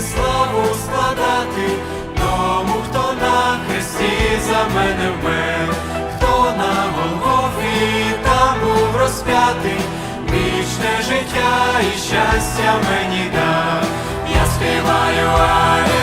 славу складати тому, хто на хресті за мене вмер, хто на Голгофі там був розп'ятий, вічне життя і щастя мені дав, я співаю.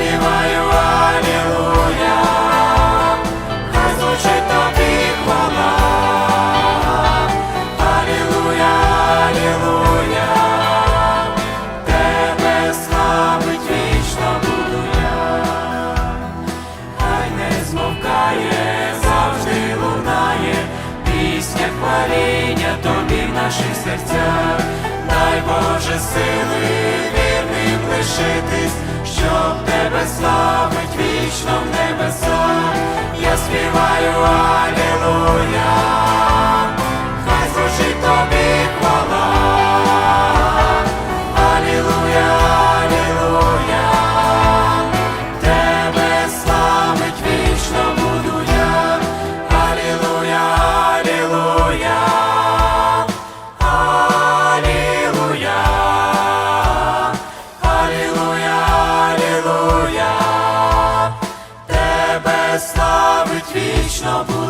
Я співаю Алілуя, хай звучить тобі хвала. Алілуя, Алілуя, тебе славить вічно буду я, хай не змовкає, завжди лунає, пісня хваління тобі в наших серцях, дай Боже сили вірним лишитись, тебе славить вічно буде.